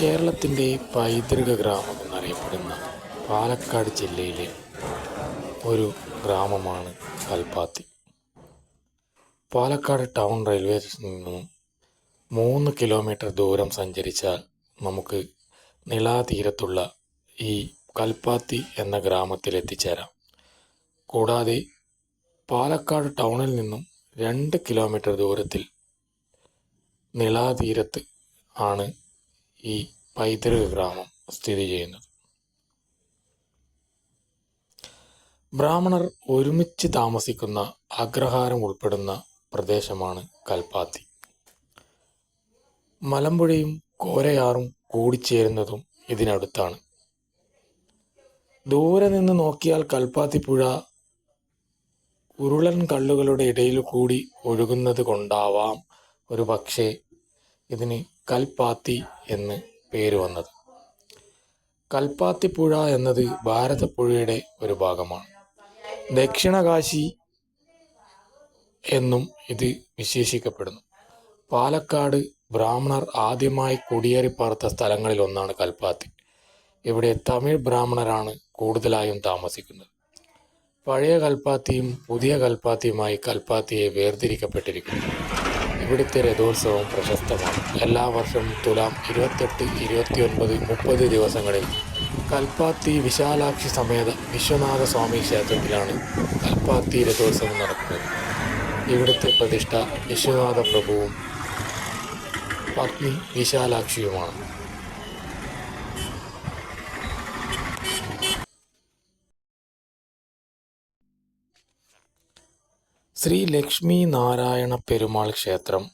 കേരളത്തിന്റെ പൈതൃക ഗ്രാമം എന്നറിയപ്പെടുന്ന പാലക്കാട് ജില്ലയിലെ ഒരു ഗ്രാമമാണ് കൽപ്പാത്തി. പാലക്കാട് ടൗൺ റെയിൽവേ സ്റ്റേഷനിൽ നിന്നും മൂന്ന് കിലോമീറ്റർ ദൂരം സഞ്ചരിച്ചാൽ നമുക്ക് നിളാതീരത്തുള്ള ഈ കൽപ്പാത്തി എന്ന ഗ്രാമത്തിൽ എത്തിച്ചേരാം. കൂടാതെ പാലക്കാട് ടൗണിൽ നിന്നും രണ്ട് കിലോമീറ്റർ ദൂരത്തിൽ നിളാതീരത്ത് ആണ് ഈ പൈതൃക ഗ്രാമം സ്ഥിതി ചെയ്യുന്നത്. ബ്രാഹ്മണർ ഒരുമിച്ച് താമസിക്കുന്ന അഗ്രഹാരം ഉൾപ്പെടുന്ന പ്രദേശമാണ് കൽപ്പാത്തി. മലമ്പുഴയും കോരയാറും കൂടിച്ചേരുന്നതും ഇതിനടുത്താണ്. ദൂരെ നിന്ന് നോക്കിയാൽ കൽപ്പാത്തി പുഴ ഉരുളൻ കള്ളുകളുടെ ഇടയിൽ കൂടി ഒഴുകുന്നത് കൊണ്ടാവാം. ഒരു പക്ഷേ ഇതിന് കൽപ്പാത്തി എന്ന് പേര് വന്നത്. കൽപ്പാത്തി പുഴ എന്നത് ഭാരതപ്പുഴയുടെ ഒരു ഭാഗമാണ്. ദക്ഷിണകാശി എന്നും ഇത് വിശേഷിക്കപ്പെടുന്നു. പാലക്കാട് ബ്രാഹ്മണർ ആദ്യമായി കുടിയേറി പാർത്ത സ്ഥലങ്ങളിൽ ഒന്നാണ് കൽപ്പാത്തി. ഇവിടെ തമിഴ് ബ്രാഹ്മണരാണ് കൂടുതലായും താമസിക്കുന്നത്. പഴയ കൽപ്പാത്തിയും പുതിയ കൽപ്പാത്തിയുമായി കൽപ്പാത്തിയെ വേർതിരിക്കപ്പെട്ടിരിക്കുന്നു. ഇവിടുത്തെ രഥോത്സവം പ്രശസ്തമാണ്. എല്ലാ വർഷവും തുലാം ഇരുപത്തെട്ട് ഇരുപത്തിയൊൻപത് മുപ്പത് ദിവസങ്ങളിൽ കൽപ്പാത്തി വിശാലാക്ഷി സമേത വിശ്വനാഥ സ്വാമി ക്ഷേത്രത്തിലാണ് കൽപ്പാത്തി രഥോത്സവം നടക്കുന്നത്. ഇവിടുത്തെ പ്രതിഷ്ഠ വിശ്വനാഥ പ്രഭുവും പത്നി വിശാലാക്ഷിയുമാണ്. ശ്രീ ലക്ഷ്മി നാരായണ പെരുമാൾ ക്ഷേത്രം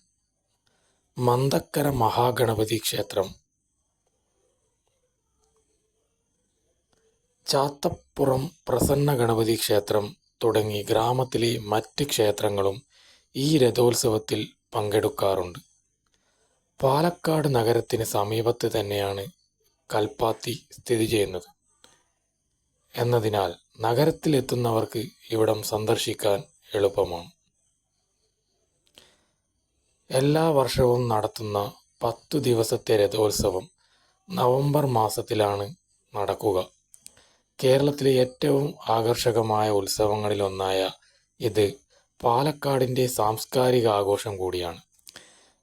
മന്ദക്കര മഹാഗണപതി ക്ഷേത്രം ചാത്തപ്പുറം പ്രസന്ന ഗണപതി ക്ഷേത്രം തുടങ്ങി ഗ്രാമത്തിലെ മറ്റ് ക്ഷേത്രങ്ങളും ഈ രഥോത്സവത്തിൽ പങ്കെടുക്കാറുണ്ട്. പാലക്കാട് നഗരത്തിന് സമീപത്ത് തന്നെയാണ് കൽപ്പാത്തി സ്ഥിതി ചെയ്യുന്നത്. എന്നതിനാൽ നഗരത്തിലെത്തുന്നവർക്ക് ഇവിടം സന്ദർശിക്കാൻ എളുപ്പമാണ്. എല്ലാ വർഷവും നടത്തുന്ന പത്തു ദിവസത്തെ രഥോത്സവം നവംബർ മാസത്തിലാണ് നടക്കുക. കേരളത്തിലെ ഏറ്റവും ആകർഷകമായ ഉത്സവങ്ങളിലൊന്നായ ഇത് പാലക്കാടിന്റെ സാംസ്കാരിക ആഘോഷം കൂടിയാണ്.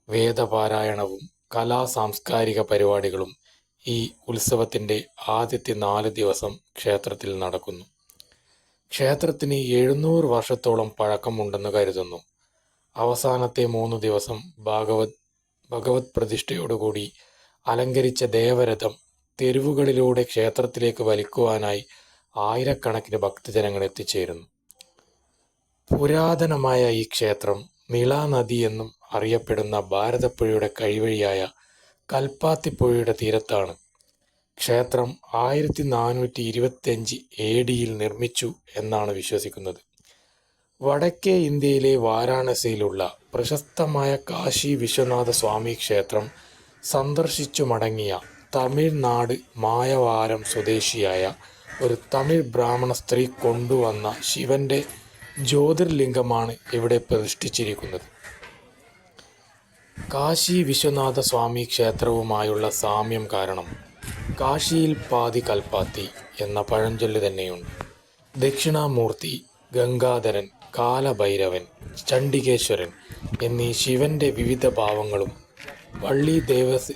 വേദപാരായണവും കലാ സാംസ്കാരിക പരിപാടികളും ഈ ഉത്സവത്തിന്റെ ആദ്യത്തെ നാല് ദിവസം ക്ഷേത്രത്തിൽ നടക്കുന്നു. ക്ഷേത്രത്തിന് എഴുന്നൂറ് വർഷത്തോളം പഴക്കമുണ്ടെന്ന് കരുതുന്നു. അവസാനത്തെ മൂന്ന് ദിവസം ഭാഗവത് ഭഗവത് പ്രതിഷ്ഠയോടുകൂടി അലങ്കരിച്ച ദേവരഥം തെരുവുകളിലൂടെ ക്ഷേത്രത്തിലേക്ക് വലിക്കുവാനായി ആയിരക്കണക്കിന് ഭക്തജനങ്ങൾ എത്തിച്ചേരുന്നു. പുരാതനമായ ഈ ക്ഷേത്രം നീളാനദി എന്നും അറിയപ്പെടുന്ന ഭാരതപ്പുഴയുടെ കഴിവഴിയായ കൽപ്പാത്തിപ്പുഴയുടെ തീരത്താണ്. ക്ഷേത്രം ആയിരത്തി നാനൂറ്റി ഇരുപത്തിയഞ്ച് എ ഡിയിൽ നിർമ്മിച്ചു എന്നാണ് വിശ്വസിക്കുന്നത്. വടക്കേ ഇന്ത്യയിലെ വാരാണസിയിലുള്ള പ്രശസ്തമായ കാശി വിശ്വനാഥ സ്വാമി ക്ഷേത്രം സന്ദർശിച്ചു മടങ്ങിയ തമിഴ്നാട് മായവാരം സ്വദേശിയായ ഒരു തമിഴ് ബ്രാഹ്മണ സ്ത്രീ കൊണ്ടുവന്ന ശിവന്റെ ജ്യോതിർലിംഗമാണ് ഇവിടെ പ്രതിഷ്ഠിച്ചിരിക്കുന്നത്. കാശി വിശ്വനാഥ സ്വാമി ക്ഷേത്രവുമായുള്ള സാമ്യം കാരണം കാശിയിൽ പാതി കൽപ്പാത്തി എന്ന പഴഞ്ചൊല്ല് തന്നെയുണ്ട്. ദക്ഷിണാമൂർത്തി ഗംഗാധരൻ കാലഭൈരവൻ ചണ്ഡികേശ്വരൻ എന്നീ ശിവന്റെ വിവിധ ഭാവങ്ങളും വള്ളി ദേവസ്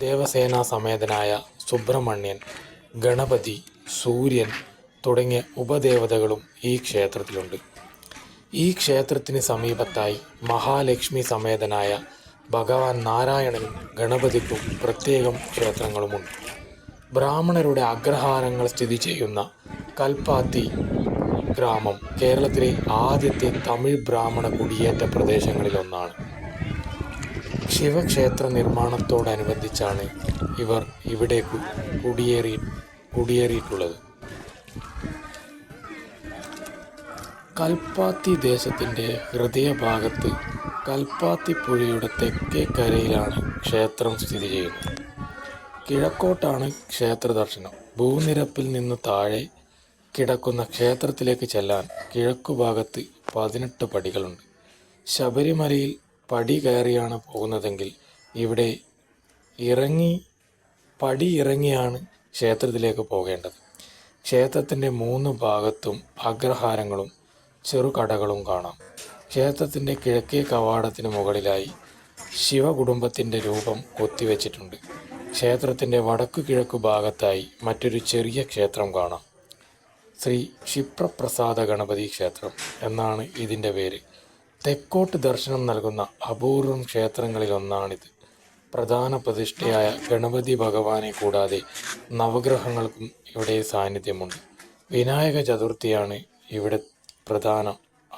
ദേവസേനാ സമേതനായ സുബ്രഹ്മണ്യൻ ഗണപതി സൂര്യൻ തുടങ്ങിയ ഉപദേവതകളും ഈ ക്ഷേത്രത്തിലുണ്ട്. ഈ ക്ഷേത്രത്തിന് സമീപത്തായി മഹാലക്ഷ്മി സമേതനായ ഭഗവാൻ നാരായണനും ഗണപതിക്കും പ്രത്യേകം ക്ഷേത്രങ്ങളുമുണ്ട്. ബ്രാഹ്മണരുടെ അഗ്രഹാരങ്ങൾ സ്ഥിതി ചെയ്യുന്ന കൽപ്പാത്തി ഗ്രാമം കേരളത്തിലെ ആദ്യത്തെ തമിഴ് ബ്രാഹ്മണ കുടിയേറ്റ പ്രദേശങ്ങളിലൊന്നാണ് ശിവക്ഷേത്ര നിർമ്മാണത്തോടനുബന്ധിച്ചാണ് ഇവർ ഇവിടെ കുടിയേറി കുടിയേറിയിട്ടുള്ളത്. കൽപ്പാത്തി ദേശത്തിന്റെ ഹൃദയഭാഗത്ത് കൽപ്പാത്തി പുഴയുടെ തെക്കേ കരയിലാണ് ക്ഷേത്രം സ്ഥിതി ചെയ്യുന്നത്. കിഴക്കോട്ടാണ് ക്ഷേത്ര ദർശനം. ഭൂനിരപ്പിൽ നിന്ന് താഴെ കിടക്കുന്ന ക്ഷേത്രത്തിലേക്ക് ചെല്ലാൻ കിഴക്കുഭാഗത്ത് പതിനെട്ട് പടികളുണ്ട്. ശബരിമലയിൽ പടി കയറിയാണ് പോകുന്നതെങ്കിൽ ഇവിടെ ഇറങ്ങി പടി ഇറങ്ങിയാണ് ക്ഷേത്രത്തിലേക്ക് പോകേണ്ടത്. ക്ഷേത്രത്തിന്റെ മൂന്ന് ഭാഗത്തും അഗ്രഹാരങ്ങളും ചെറുകടകളും കാണാം. ക്ഷേത്രത്തിന്റെ കിഴക്കേ കവാടത്തിന് മുകളിലായി ശിവകുടുംബത്തിന്റെ രൂപം കൊത്തിവെച്ചിട്ടുണ്ട്. ക്ഷേത്രത്തിന്റെ വടക്കു കിഴക്കു ഭാഗത്തായി മറ്റൊരു ചെറിയ ക്ഷേത്രം കാണാം. ശ്രീ ക്ഷിപ്രപ്രസാദ ഗണപതി ക്ഷേത്രം എന്നാണ് ഇതിന്റെ പേര്. തെക്കോട്ട് ദർശനം നൽകുന്ന അപൂർവം ക്ഷേത്രങ്ങളിലൊന്നാണിത്. പ്രധാന പ്രതിഷ്ഠയായ ഗണപതി ഭഗവാനെ കൂടാതെ നവഗ്രഹങ്ങൾക്കും ഇവിടെ സാന്നിധ്യമുണ്ട്. വിനായക ചതുർത്ഥിയാണ് ഇവിടെ പ്രധാന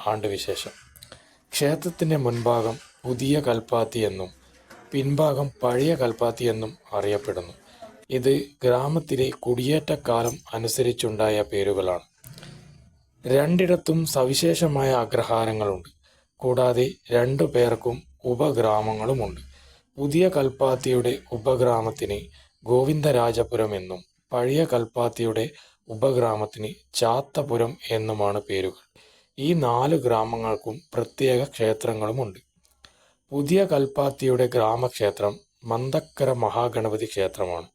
ആണ്ടുവിശേഷം. ക്ഷേത്രത്തിന്റെ മുൻഭാഗം പുതിയ കൽപ്പാത്തി എന്നും പിൻഭാഗം പഴയ കൽപ്പാത്തി എന്നും അറിയപ്പെടുന്നു. ഇത് ഗ്രാമത്തിലെ കുടിയേറ്റക്കാലം അനുസരിച്ചുണ്ടായ പേരുകളാണ്. രണ്ടിടത്തും സവിശേഷമായ അഗ്രഹാരങ്ങളുണ്ട്. കൂടാതെ രണ്ടു പേർക്കും ഉപഗ്രാമങ്ങളുമുണ്ട്. പുതിയ കൽപ്പാത്തിയുടെ ഉപഗ്രാമത്തിന് ഗോവിന്ദരാജപുരം എന്നും പഴയ കൽപ്പാത്തിയുടെ ഉപഗ്രാമത്തിന് ചാത്തപുരം എന്നുമാണ് പേരുകൾ. ഈ നാല് ഗ്രാമങ്ങൾക്കും പ്രത്യേക ക്ഷേത്രങ്ങളുമുണ്ട്. പുതിയ കൽപ്പാത്തിയുടെ ഗ്രാമക്ഷേത്രം മന്ദക്കര മഹാഗണപതി ക്ഷേത്രമാണ്.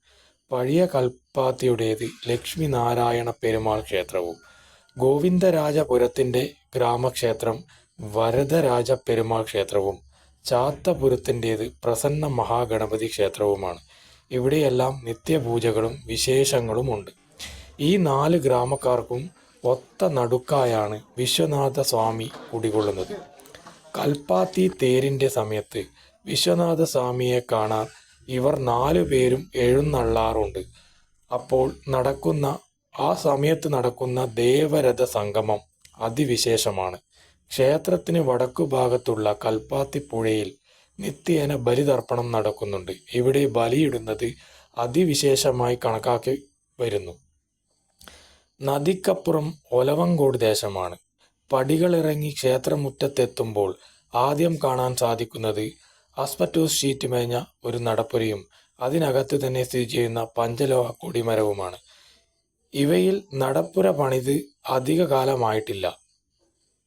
പഴയ കൽപ്പാത്തിയുടേത് ലക്ഷ്മി നാരായണ പെരുമാൾ ക്ഷേത്രവും. ഗോവിന്ദരാജപുരത്തിന്റെ ഗ്രാമക്ഷേത്രം വരദരാജ പെരുമാൾ ക്ഷേത്രവും. ചാത്തപുരത്തിന്റേത് പ്രസന്ന മഹാഗണപതി ക്ഷേത്രവുമാണ്. ഇവിടെയെല്ലാം നിത്യപൂജകളും വിശേഷങ്ങളും ഉണ്ട് ഈ നാല് ഗ്രാമക്കാർക്കും ഒത്ത നടുക്കായാണ് വിശ്വനാഥ സ്വാമി കുടികൊള്ളുന്നത്. കൽപ്പാത്തി തേരിന്റെ സമയത്ത് വിശ്വനാഥ സ്വാമിയെ കാണാൻ ഇവർ നാലു പേരും എഴുന്നള്ളാറുണ്ട്. അപ്പോൾ നടക്കുന്ന ആ സമയത്ത് നടക്കുന്ന ദേവരഥ സംഗമം അതിവിശേഷമാണ്. ക്ഷേത്രത്തിന് വടക്കു ഭാഗത്തുള്ള കൽപ്പാത്തി പുഴയിൽ നിത്യേന ബലിതർപ്പണം നടക്കുന്നുണ്ട്. ഇവിടെ ബലിയിടുന്നത് അതിവിശേഷമായി കണക്കാക്കി വരുന്നു. നദിക്കപ്പുറം ഒലവങ്കോട് ദേശമാണ്. പടികളിറങ്ങി ക്ഷേത്രമുറ്റത്തെത്തുമ്പോൾ ആദ്യം കാണാൻ സാധിക്കുന്നത് ആസ്പറ്റോസ് ഷീറ്റ് മേഞ്ഞ ഒരു നടപ്പുരയും അതിനകത്ത് തന്നെ സ്ഥിതി ചെയ്യുന്ന പഞ്ചലോഹ കൊടിമരവുമാണ്. ഇവയിൽ നടപ്പുര പണിത് അധിക കാലമായിട്ടില്ല.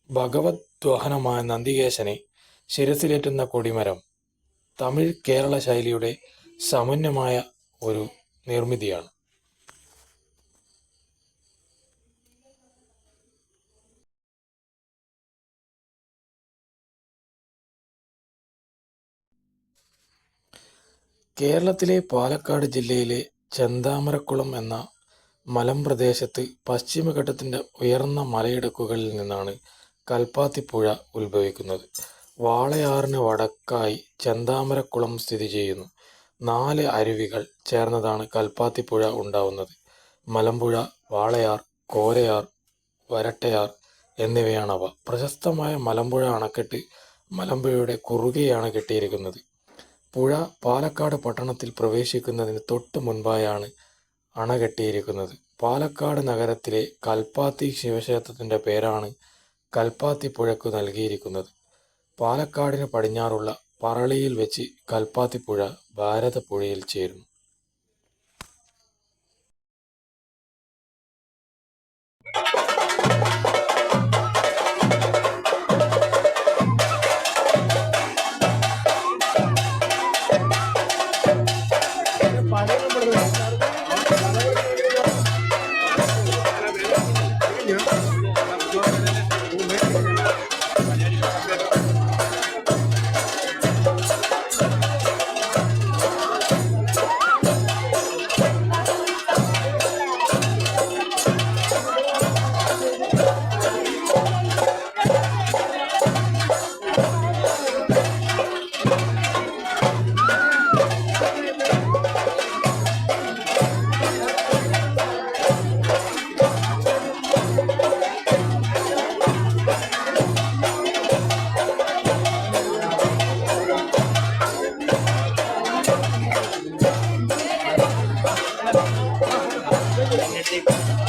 ഭഗവത് ദ്വഹനമായ നന്ദികേശനെ ശിരസിലേറ്റുന്ന കൊടിമരം തമിഴ് കേരള ശൈലിയുടെ സമന്വമായ ഒരു നിർമ്മിതിയാണ്. കേരളത്തിലെ പാലക്കാട് ജില്ലയിലെ ചെന്താമരക്കുളം എന്ന മലമ്പ്രദേശത്ത് പശ്ചിമഘട്ടത്തിന്റെ ഉയർന്ന മലയിടുക്കുകളിൽ നിന്നാണ് കൽപ്പാത്തിപ്പുഴ ഉത്ഭവിക്കുന്നത്. വാളയാറിന് വടക്കായി ചെന്താമരക്കുളം സ്ഥിതി ചെയ്യുന്നു. നാല് അരുവികൾ ചേർന്നതാണ് കൽപ്പാത്തിപ്പുഴ ഉണ്ടാവുന്നത്. മലമ്പുഴ വാളയാർ കോരയാർ വരട്ടയാർ എന്നിവയാണവ. പ്രശസ്തമായ മലമ്പുഴ അണക്കെട്ട് മലമ്പുഴയുടെ കുറുകെയാണ് കെട്ടിയിരിക്കുന്നത്. പുഴ പാലക്കാട് പട്ടണത്തിൽ പ്രവേശിക്കുന്നതിന് തൊട്ട് മുൻപായാണ് അണ കെട്ടിയിരിക്കുന്നത് പാലക്കാട് നഗരത്തിലെ കൽപ്പാത്തി ശിവക്ഷേത്രത്തിന്റെ പേരാണ് കൽപ്പാത്തി പുഴയ്ക്ക് നൽകിയിരിക്കുന്നത്. പാലക്കാടിന് പടിഞ്ഞാറുള്ള പറളിയിൽ വെച്ച് കൽപ്പാത്തിപ്പുഴ ഭാരതപ്പുഴയിൽ ചേരുന്നു. la gente.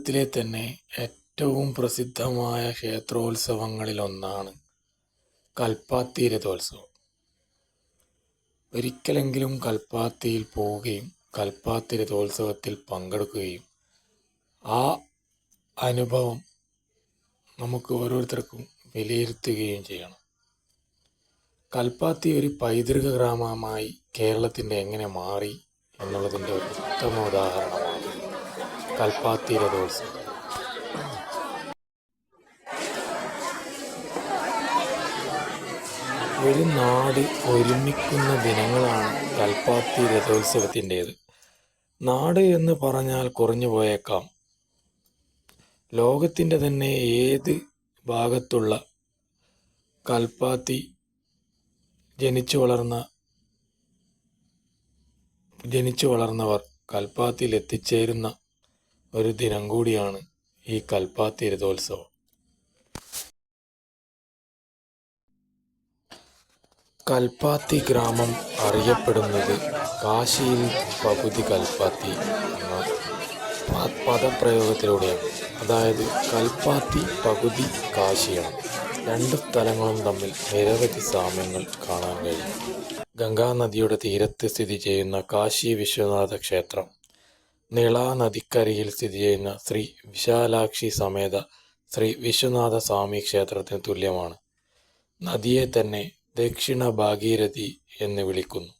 കേരളത്തിലെ തന്നെ ഏറ്റവും പ്രസിദ്ധമായ ക്ഷേത്രോത്സവങ്ങളിലൊന്നാണ് കൽപ്പാത്തി രഥോത്സവം ഒരിക്കലെങ്കിലും കൽപ്പാത്തിയിൽ പോവുകയും കൽപ്പാത്തി രഥോത്സവത്തിൽ പങ്കെടുക്കുകയും ആ അനുഭവം നമുക്ക് ഓരോരുത്തർക്കും വിലയിരുത്തുകയും ചെയ്യണം. കൽപ്പാത്തി ഒരു പൈതൃക ഗ്രാമമായി കേരളത്തിന്റെ എങ്ങനെ മാറി എന്നുള്ളതിന്റെ ഒരു ഉത്തമ ഉദാഹരണമാണ് കൽപ്പാത്തി രഥോത്സവം ഒരു നാട് ഒരുമിക്കുന്ന ദിനങ്ങളാണ് കൽപ്പാത്തി രഥോത്സവത്തിന്റേത് നാട് എന്ന് പറഞ്ഞാൽ കുറഞ്ഞു പോയേക്കാം. ലോകത്തിന്റെ തന്നെ ഏത് ഭാഗത്തുള്ള കൽപ്പാത്തി ജനിച്ചു വളർന്ന ജനിച്ചു വളർന്നവർ കൽപ്പാത്തിയിൽ എത്തിച്ചേരുന്ന ഒരു ദിനം കൂടിയാണ് ഈ കൽപ്പാത്തി രഥോത്സവം കൽപ്പാത്തി ഗ്രാമം അറിയപ്പെടുന്നത് കാശിയിൽ പകുതി കൽപ്പാത്തി എന്ന പദപ്രയോഗത്തിലൂടെയാണ്. അതായത് കൽപ്പാത്തി പകുതി കാശിയാണ്. രണ്ട് സ്ഥലങ്ങളും തമ്മിൽ നിരവധി സാമ്യങ്ങൾ കാണാൻ കഴിയും. ഗംഗാനദിയുടെ തീരത്ത് സ്ഥിതി ചെയ്യുന്ന കാശി വിശ്വനാഥ ക്ഷേത്രം. നിളാനദിക്കരയിൽ സ്ഥിതി ചെയ്യുന്ന ശ്രീ വിശാലാക്ഷി സമേത ശ്രീ വിശ്വനാഥ സ്വാമി ക്ഷേത്രത്തിന് തുല്യമാണ്. നദിയെ തന്നെ ദക്ഷിണ ഭാഗീരഥി എന്ന് വിളിക്കുന്നു.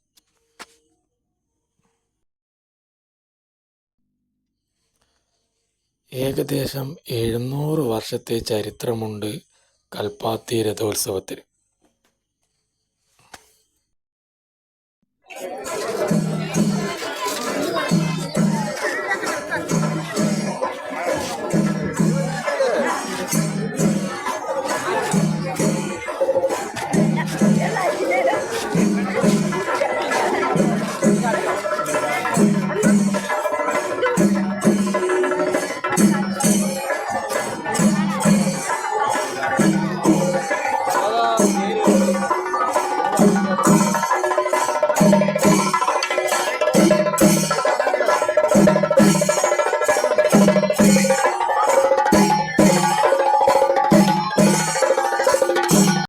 ഏകദേശം എഴുന്നൂറ് വർഷത്തെ ചരിത്രമുണ്ട് കൽപ്പാത്തി രഥോത്സവത്തിന്